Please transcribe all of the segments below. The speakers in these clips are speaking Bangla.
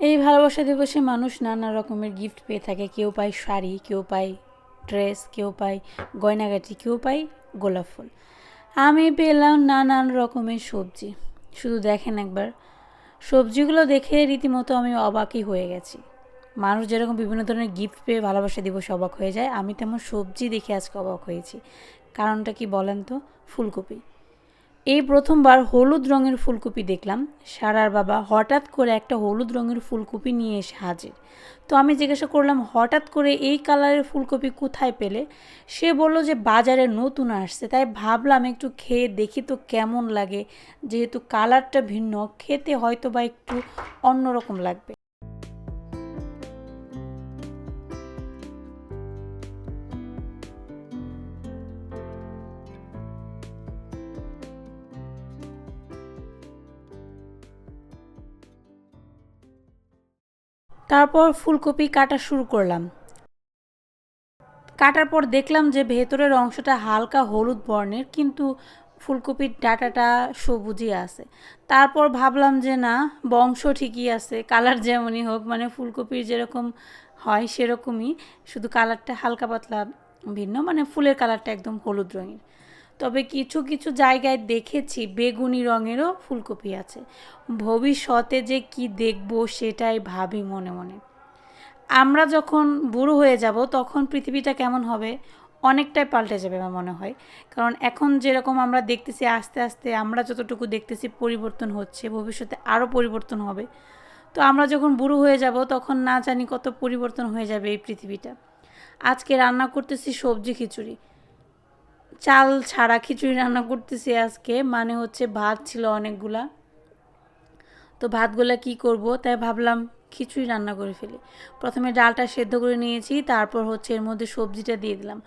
এই ভালোবাসা দিবসে মানুষ নানা রকমের গিফট পেয়ে থাকে। কেউ পায় শাড়ি, কেউ পায় ড্রেস কেউ পায় গয়নাগাটি, কেউ পায় গোলাপ ফুল। আমি পেলাম নানান রকমের সবজি। শুধু দেখেন একবার। সবজিগুলো দেখে রীতিমতো আমি অবাকই হয়ে গেছি। মানুষ যেরকম বিভিন্ন ধরনের গিফট পেয়ে ভালোবাসা দিবসে অবাক হয়ে যায়, আমি তেমন সবজি দেখে আজকে অবাক হয়েছি। কারণটা কি বলেন তো? ফুলকপি। এই প্রথমবার হলুদ রঙের ফুলকপি দেখলাম। সারার বাবা হঠাৎ করে একটা হলুদ রঙের ফুলকপি নিয়ে এসে হাজির। তো আমি জিজ্ঞাসা করলাম, হঠাৎ করে এই কালারের ফুলকপি কোথায় পেলে? সে বলল যে, বাজারে নতুন আসছে, তাই ভাবলাম একটু খেয়ে দেখি তো কেমন লাগে। যেহেতু কালারটা ভিন্ন, খেতে হয়তো বা একটু অন্যরকম লাগবে। তারপর ফুলকপি কাটা শুরু করলাম। কাটার পর দেখলাম যে ভেতরের অংশটা হালকা হলুদ বর্ণের, কিন্তু ফুলকপির ডাটাটা সবুজই আছে। তারপর ভাবলাম যে না, বংশ ঠিকই আছে, কালার যেমনই হোক মানে ফুলকপির যেরকম হয় সেরকমই, শুধু কালারটা হালকা পাতলা ভিন্ন মানে ফুলের কালারটা একদম হলুদ রঙের। তবে কিছু কিছু জায়গায় দেখেছি বেগুনি রঙেরও ফুলকপি আছে। ভবিষ্যতে যে কি দেখব সেটাই ভাবি মনে মনে। আমরা যখন বুড়ো হয়ে যাব তখন পৃথিবীটা কেমন হবে? অনেকটাই পাল্টে যাবে আমার মনে হয়। কারণ এখন যেরকম আমরা দেখতেছি, আস্তে আস্তে আমরা যতটুকু দেখতেছি পরিবর্তন হচ্ছে, ভবিষ্যতে আরও পরিবর্তন হবে। তো আমরা যখন বুড়ো হয়ে যাব তখন না জানি কত পরিবর্তন হয়ে যাবে এই পৃথিবীটা। আজকে রান্না করতেছি সবজি খিচুড়ি। চাল ছাড়া খিচুড়ি রান্না করতেছি আজকে। মানে হচ্ছে ভাত ছিল অনেকগুলা। তো ভাতগুলা কি করব? তাই ভাবলাম খিচুড়ি রান্না করে ফেলি। প্রথমে ডালটা সেদ্ধ করে নিয়েছি, তারপর হচ্ছে এর মধ্যে সবজিটা দিয়ে দিলাম।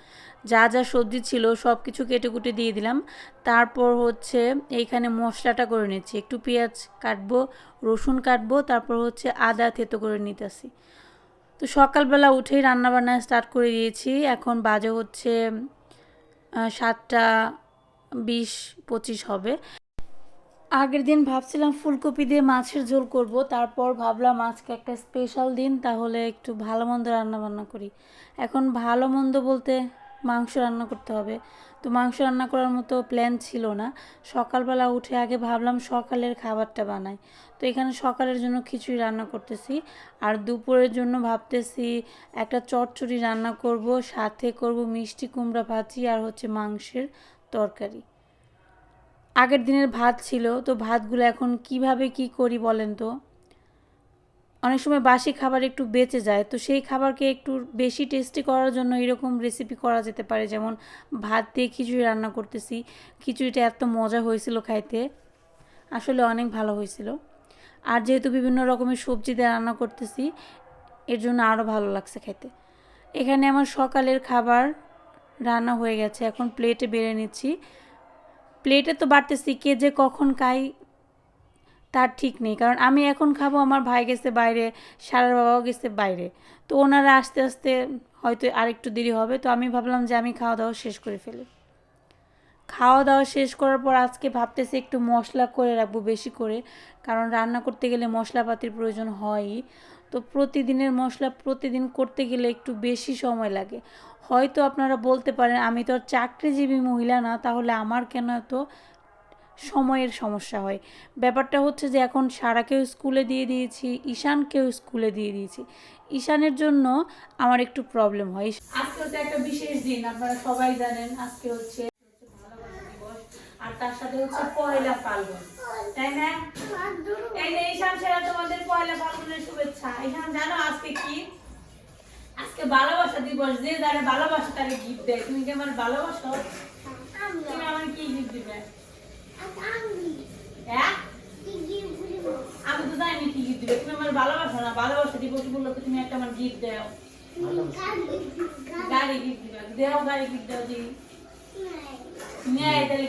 যা যা সবজি ছিল সব কিছু কেটে কুটে দিয়ে দিলাম। তারপর হচ্ছে এইখানে মশলাটা করে নিচ্ছি। একটু পেঁয়াজ কাটবো, রসুন কাটবো, তারপর হচ্ছে আদা থেতো করে নিতেছি। তো সকালবেলা উঠেই রান্নাবান্না স্টার্ট করে দিয়েছি। এখন বাজে হচ্ছে সাতটা বিশ পঁচিশ হবে। আগের দিন ভাবছিলাম ফুলকপি দিয়ে মাছের ঝোল করব, তারপর ভাবলাম আজকে একটা স্পেশাল দিন, তাহলে একটু ভালো মন্দ রান্নাবান্না করি। এখন ভালো মন্দ বলতে মাংস রান্না করতে হবে। তো মাংস রান্না করার মতো প্ল্যান ছিল না। সকালবেলা উঠে আগে ভাবলাম সকালের খাবারটা বানাই। তো এখানে সকালের জন্য খিচুড়ি রান্না করতেছি। আর দুপুরের জন্য ভাবতেছি একটা চটচড়ি রান্না করব, সাথে করব মিষ্টি কুমড়া ভাজি আর হচ্ছে মাংসের তরকারি। আগের দিনের ভাত ছিল। তো ভাতগুলো এখন কীভাবে কি করি বলেন তো? অনেক সময় বাসি খাবার একটু বেঁচে যায়, তো সেই খাবারকে একটু বেশি টেস্টি করার জন্য এরকম রেসিপি করা যেতে পারে। যেমন ভাত দিয়ে খিচুড়ি রান্না করতেছি, খিচুড়িটা এত মজা হয়েছিল খাইতে, আসলে অনেক ভালো হয়েছিল। আর যেহেতু বিভিন্ন রকমের সবজি দিয়ে রান্না করতেছি, এর জন্য আরও ভালো লাগছে খেতে এখানে আমার সকালের খাবার রান্না হয়ে গেছে, এখন প্লেটে বেড়ে নিচ্ছি। প্লেটে তো বাড়তেছি, কে যে কখন খাই তার ঠিক নেই। কারণ আমি এখন খাব, আমার ভাই গেছে বাইরে, সারার বাবাও গেছে বাইরে। তো ওনারা আস্তে আস্তে হয়তো আরেকটু দেরি হবে, তো আমি ভাবলাম যে আমি খাওয়া দাওয়া শেষ করে ফেলি। খাওয়া দাওয়া শেষ করার পর আজকে ভাবতেছি একটু মশলা করে রাখব বেশি করে, কারণ রান্না করতে গেলে মশলাপাতির প্রয়োজন হয়ই। তো প্রতিদিনের মশলা প্রতিদিন করতে গেলে একটু বেশি সময় লাগে। হয়তো আপনারা বলতে পারেন, আমি তো চাকরিজীবী মহিলা না, তাহলে আমার কেন এত সময়ের সমস্যা হয়। ব্যাপারটা হচ্ছে যে এখন সারাকেও স্কুলে দিয়ে দিয়েছি, ঈশানকেও স্কুলে দিয়ে দিয়েছি। ঈশানের জন্য আমার একটু প্রবলেম হয়। আজকে হচ্ছে একটা বিশেষ দিন, আপনারা সবাই জানেন আজকে হচ্ছে আর তার সাথে হচ্ছে পয়লা ফাল্গুন। তাই না? এই ঈশান সেরা তোমাদের পয়লা ফাল্গুনের শুভেচ্ছা। ঈশান, জানো আজকে কি? আজকে ভালোবাসা দিবস। যে যারা ভালোবাসা তাকে গিফট দেয়। তুমি কি আমার ভালোবাসো? তুমি আমার কি গিফট দিবে? আমি তো জানি কি গিফট দিবে। তুমি আমার ভালোবাসো না, ভালোবাসা দিবস উপলক্ষে তুমি একটা আমার গিফট দাও। গাড়ি গিফট দিবে। দেও গাড়ি গিফট দাও দি নিয়ে তাহলে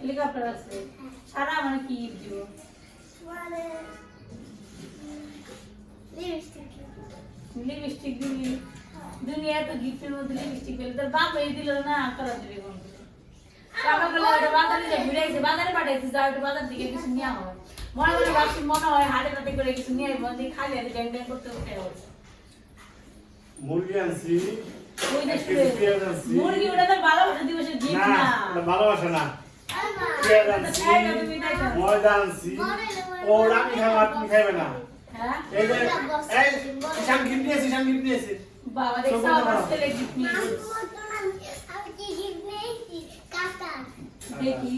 হেলিকপ্টার আছে। সারা আমার কি গিফট দিব? লিপস্টিক দিবি। দুনিয়া তো গিফটের মধ্যে লিপস্টিক পেলে তোর বাপ এই দিল না করা দিবি কোন সকালবেলা ওটা বাজারে যে ঘুরে বাজারে পাঠাইছে যাও একটু বাজার দিকে কিছু নেওয়া হয় মনে মনে ভাবছি মনে হয় হাতে হাতে করে কিছু নিয়ে বন্ধি খালি হাতে ব্যাং ব্যাং করতে উঠে হচ্ছে মুরগি আনছি। মুরগি ওটা তো ভালোবাসা দিবসের গিফট না ভালোবাসা না। পেঁয়াজ আনছি। ময়দা আনছি। ও আমি খাব আর তুমি খাইবে না? হ্যাঁ? এই যে এই সামকিন নিয়েছি সামকিন নিয়েছি। বাবা দেখছ আমার ছেলে গিফট নিয়ে দেখি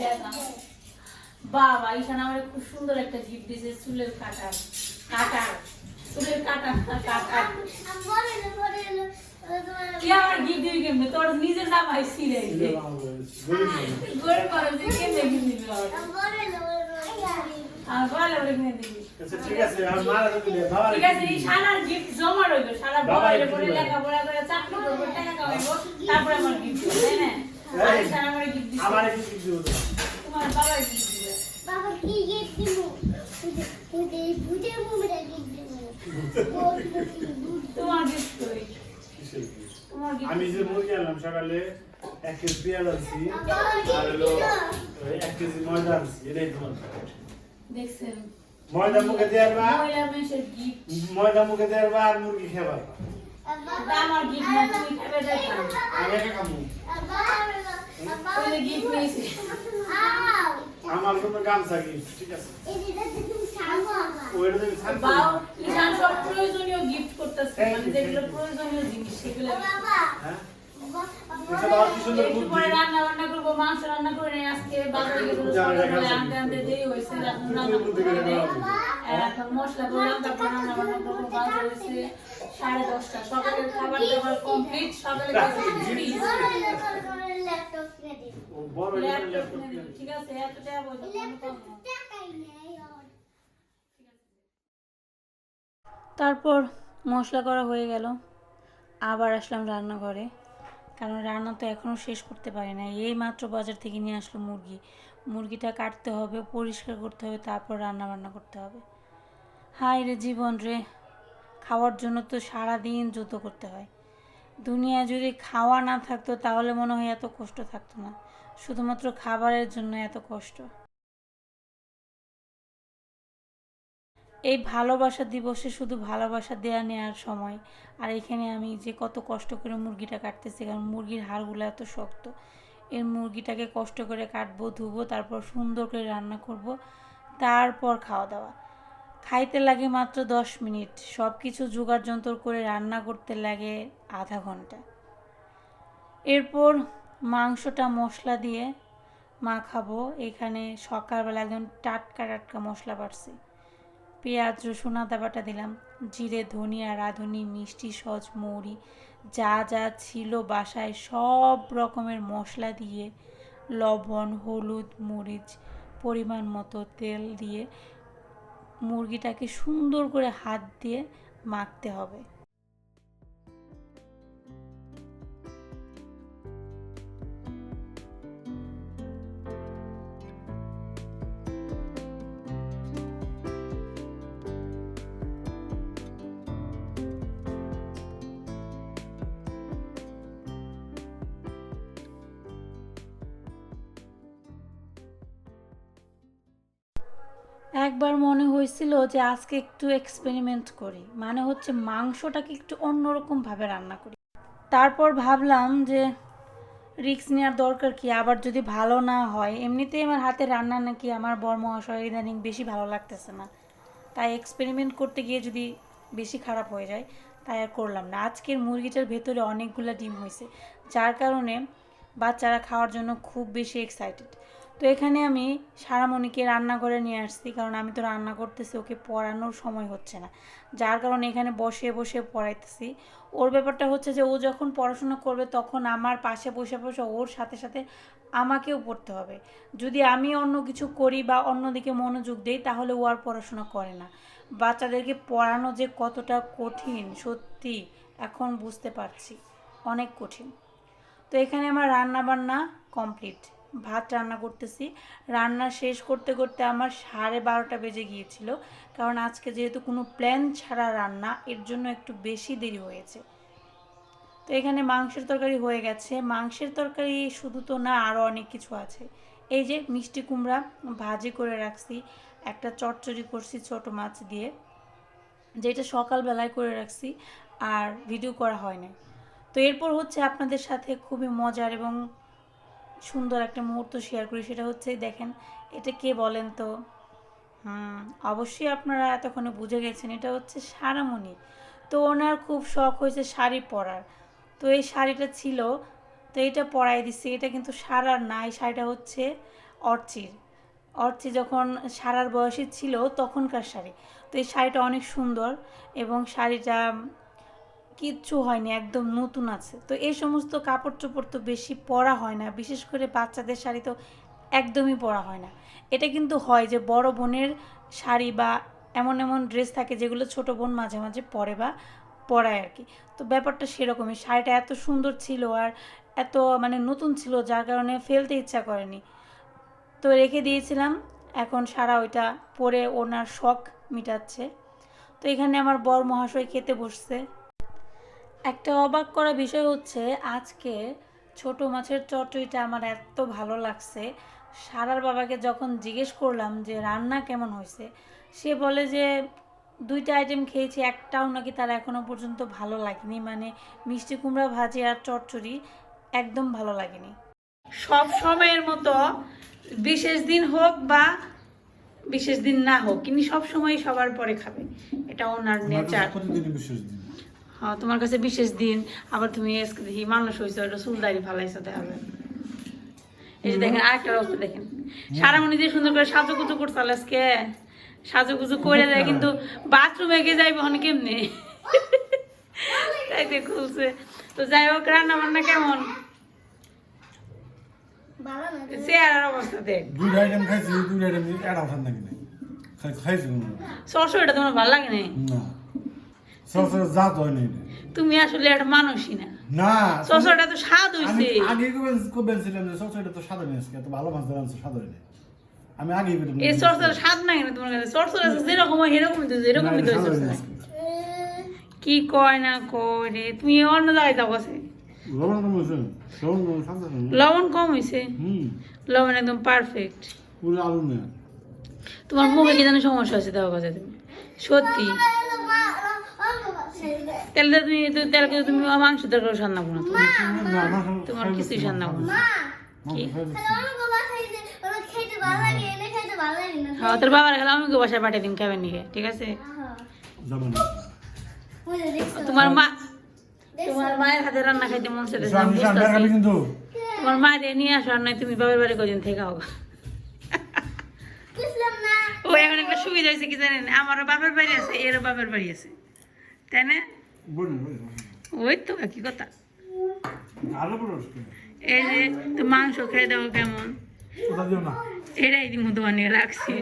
দেখাম বাবা ঈশান আমার খুব সুন্দর একটা গিফট দিয়েছে চুলের কাটার। কাটার। চুলের কাটার কাটার। কি আমার গিফট দিবি কেমনে? তোর নিজের নাম আই সিরে গরিব মানুষ। যে কেমনে গিফট দিবি আমার আমার বলে বলে কিনে দিবি। আচ্ছা ঠিক আছে আমার মারা তো বাবা ঠিক আছে এই গিফট জমা রইল। সারা বাবা বড় পরে লেখাপড়া করে চাকরি করব টাকা কামাইবো তারপরে আমার গিফট তাই না? আমার দিচ্ছে আমার একটু কিছু দিব তোমার বাবা গিফট দিবে। বাবা কি গিফট দিব? বুঝে বুঝে মুমরা গিফট দিব। তোমার গিফট কই? কিসের কি? তোমার গিফট আমি যে মুরগি আনলাম সকালে এক কেজি পেঁয়াজ আনছি। আর হলো এক কেজি ময়দা আনছি এটাই তোমার দেখছেন। ময়দা মুখে দেওয়ার ময়দা মুখে দেওয়ার বা আর মুরগি খেবার আমার গিফট না তুমি খাবে দেখান আমি একা খাব ওই যে গিফট নিয়েছি। আমার কোনো গামছা ঠিক আছে? প্রয়োজনীয় গিফট করতেছে। মানে যেগুলো প্রয়োজনীয় জিনিস সেগুলো। হ্যাঁ? রান্না বান্না করব মাংস রান্না করে আজকে বাজারে। আনতে আনতে দেরি হয়েছে মশলা করলাম তারপর রান্না বান্না করব বাজে হয়েছে। সাড়ে দশটা। সকালের খাবার দাবার কমপ্লিট সকালে। ঠিক আছে। তারপর মশলা করা হয়ে গেল। আবার আসলাম রান্নাঘরে। কারণ রান্না তো এখনও শেষ করতে পারি না এই মাত্র বাজার থেকে নিয়ে আসলো মুরগি। মুরগিটা কাটতে হবে পরিষ্কার করতে হবে তারপর রান্না বান্না করতে হবে। হাই রে জীবন রে। খাওয়ার জন্য তো সারা দিন যুদ্ধ করতে হয়। দুনিয়ায় যদি খাওয়া না থাকতো, তাহলে মনে হয় এত কষ্ট থাকতো না। শুধুমাত্র খাবারের জন্য এত কষ্ট। এই ভালোবাসা দিবসে শুধু ভালোবাসা দেয়া নেওয়ার সময়। আর এখানে আমি যে কত কষ্ট করে মুরগিটা কাটতেছি, কারণ মুরগির হাড়গুলো এত শক্ত। এর মুরগিটাকে কষ্ট করে কাটবো, ধুবো, তারপর সুন্দর করে রান্না করব, তারপর খাওয়া দাওয়া। খাইতে লাগে মাত্র দশ মিনিট। সব কিছু জোগাড় যন্ত্র করে রান্না করতে লাগে আধা ঘণ্টা। এরপর মাংসটা মশলা দিয়ে মাখাবো। এখানে সকালবেলা একদম টাটকা টাটকা মশলা বাড়ছে পেঁয়াজ, রসুন, আদা বাটা দিলাম। জিরে, ধনিয়া, রাঁধুনি, মিষ্টি সজ মৌরি, যা যা ছিল বাসায় সব রকমের মশলা দিয়ে লবণ, হলুদ, মরিচ, পরিমাণ মতো তেল দিয়ে মুরগিটাকে সুন্দর করে হাত দিয়ে মাখতে হবে। একবার মনে হয়েছিল যে আজকে একটু এক্সপেরিমেন্ট করি। মানে হচ্ছে মাংসটাকে একটু অন্যরকমভাবে রান্না করি। তারপর ভাবলাম যে রিস্ক নেওয়ার দরকার কি? আবার যদি ভালো না হয়, এমনিতেই আমার হাতে রান্না নাকি আমার বর মহাশয় ইদানিং বেশি ভালো লাগতেছে না। তাই এক্সপেরিমেন্ট করতে গিয়ে যদি বেশি খারাপ হয়ে যায়, তাই আর করলাম না। আজকের মুরগিটার ভেতরে অনেকগুলো ডিম হয়েছে, যার কারণে বাচ্চারা খাওয়ার জন্য খুব বেশি এক্সাইটেড তো এখানে আমি সারামণিকে রান্না করে নিয়ে আসছি, কারণ আমি তো রান্না করতেছি, ওকে পড়ানোর সময় হচ্ছে না। যার কারণে এখানে বসে বসে পড়াইতেছি। ওর ব্যাপারটা হচ্ছে যে, ও যখন পড়াশোনা করবে তখন আমার পাশে বসে বসে ওর সাথে সাথে আমাকেও পড়তে হবে। যদি আমি অন্য কিছু করি বা অন্যদিকে মনোযোগ দিই, তাহলে ও আর পড়াশোনা করে না। বাচ্চাদেরকে পড়ানো যে কতটা কঠিন, সত্যি এখন বুঝতে পারছি, অনেক কঠিন। তো এখানে আমার রান্না বান্না কমপ্লিট। ভাত রান্না করতেছি। রান্না শেষ করতে করতে আমার সাড়ে বারোটা বেজে গিয়েছিল। কারণ আজকে যেহেতু কোনো প্ল্যান ছাড়া রান্না, এর জন্য একটু বেশি দেরি হয়েছে। তো এখানে মাংসের তরকারি হয়ে গেছে। মাংসের তরকারি শুধু তো না আরও অনেক কিছু আছে। এই যে মিষ্টি কুমড়া ভাজি করে রাখছি, একটা চটচড়ি করছি ছোট মাছ দিয়ে, যেটা সকালবেলায় করে রাখছি, আর ভিডিও করা হয় না তো এরপর হচ্ছে আপনাদের সাথে খুবই মজার এবং সুন্দর একটা মুহূর্ত শেয়ার করি, সেটা হচ্ছে, দেখেন, এটা কে বলেন তো? হুম, অবশ্যই আপনারা এতক্ষণে বুঝে গেছেন, এটা হচ্ছে সারামণি। তো ওনার খুব শখ হয়েছে শাড়ি পরার। তো এই শাড়িটা ছিল, তো এটা পরাই দিচ্ছে এটা কিন্তু সারার না, এই শাড়িটা হচ্ছে অর্চির। অর্চি যখন সারার বয়সী ছিল, তখনকার শাড়ি। তো এই শাড়িটা অনেক সুন্দর এবং শাড়িটা কিচ্ছু হয়নি, একদম নতুন আছে। তো এই সমস্ত কাপড় চোপড় তো বেশি পরা হয় না, বিশেষ করে বাচ্চাদের শাড়ি তো একদমই পরা হয় না। এটা কিন্তু হয় যে বড় বোনের শাড়ি বা এমন এমন ড্রেস থাকে যেগুলো ছোট বোন মাঝে মাঝে পরে বা পরায় আর কি। তো ব্যাপারটা সেরকমই, শাড়িটা এত সুন্দর ছিল আর এত মানে নতুন ছিল যার কারণে ফেলতে ইচ্ছা করেনি। তো রেখে দিয়েছিলাম, এখন সারা ওইটা পরে ওনার শখ মিটাচ্ছে। তো এখানে আমার বর মহাশয় খেতে বসছে। একটা অবাক করা বিষয় হচ্ছে আজকে ছোট মাছের চটচড়িটা আমার এত ভালো লাগছে। সারার বাবাকে যখন জিজ্ঞেস করলাম যে রান্না কেমন হয়েছে? সে বলে যে দুইটা আইটেম খেয়েছি একটাও নাকি তার এখনও পর্যন্ত ভালো লাগেনি। মানে মিষ্টি কুমড়া ভাজি আর চটচড়ি একদম ভালো লাগেনি। সব সময়ের মতো বিশেষ দিন হোক বা বিশেষ দিন না হোক কিন্তু সব সময় সবার পরে খাবে। এটা ওনার নেচার তোমার কাছে বিশেষ দিন আবার তুমি আজকে দেখি মানুষ হয়েছে ওটা চুলদারি ফালাইছো দেখাবে এই যে দেখেন আরেকটা অবস্থা দেখেন। সারামণি যে সুন্দর করে সাজুগুজু করতে আজকে সাজুগুজু করে দেয় কিন্তু বাথরুমে গিয়ে যাইবে অনেক কেমনি? তাই খুলছে। তো যাই হোক রান্না বান্না কেমন? ভালো না চেয়ারের অবস্থা দেখ। দুইটা আইটেম খাইছি দুইটা আইটেম নাকি খাইছি তোমার ভালো লাগে না। না সরসর জাত হয় নাই। তুমি আসলে একটা মানুষই না। না সরষেটা তো স্বাদ হইছে। আগে যে সরসরটা তো আজকে এত ভালো মাছ ধরে আনছে সাদা নেই। আমি আগে এই স্বাদ নাই না তোমার কাছে? সরষের যেরকম হয় সেরকমই তো এরকমই তো কি কয় না কয় রে? তুমি অন্য জায়গায় যাব আছে লবণ কম হয়েছে লবণ কম নেই লবণ একদম পারফেক্ট পুরো আলু নেই তোমার মুখে কি যেন সমস্যা আছে দেওয়া কথা তুমি। সত্যি। তেল তুমি তেল কিন্তু তুমি মাংস তরকারি করো তোমার কিছুই রান্না করো না। কি? খেতে ভালো লাগে এনে খেতে ভালো লাগে না। হ্যাঁ তোর বাবার গেলে আমি বাসায় পাঠিয়ে দিন খাবেন নিয়ে ঠিক আছে? বুঝে দেখছ? তোমার মা তোমার মায়ের হাতে রান্না খাইতে মন কিন্তু। তোমার মায়ের নিয়ে আসো আর নয় তুমি বাবার বাড়ি কদিন থেকে হোক ও এখন একটা সুবিধা হয়েছে কি জানেন? আমারও বাপের বাড়ি আছে এরও বাপের বাড়ি আছে। তাই না ওই তো কি কথা? এই যে তো মাংস খেয়ে দেবো কেমন? এটাই নিয়ে রাখছি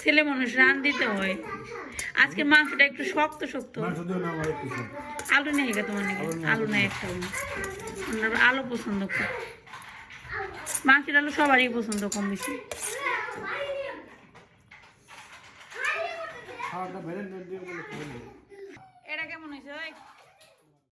ছেলে মানুষ রান দিতে হয়। আজকে মাংসটা একটু শক্ত শক্ত। আলু নেই গা তোমার নিকে? আলু নেই। একটা আলু। পছন্দ করি। মাংসের আলু সবারই পছন্দ কম বেশি। খাওয়াটা বেড়ে দিয়ে বলে খেয়ে নেব। এটা কেমন হয়েছে?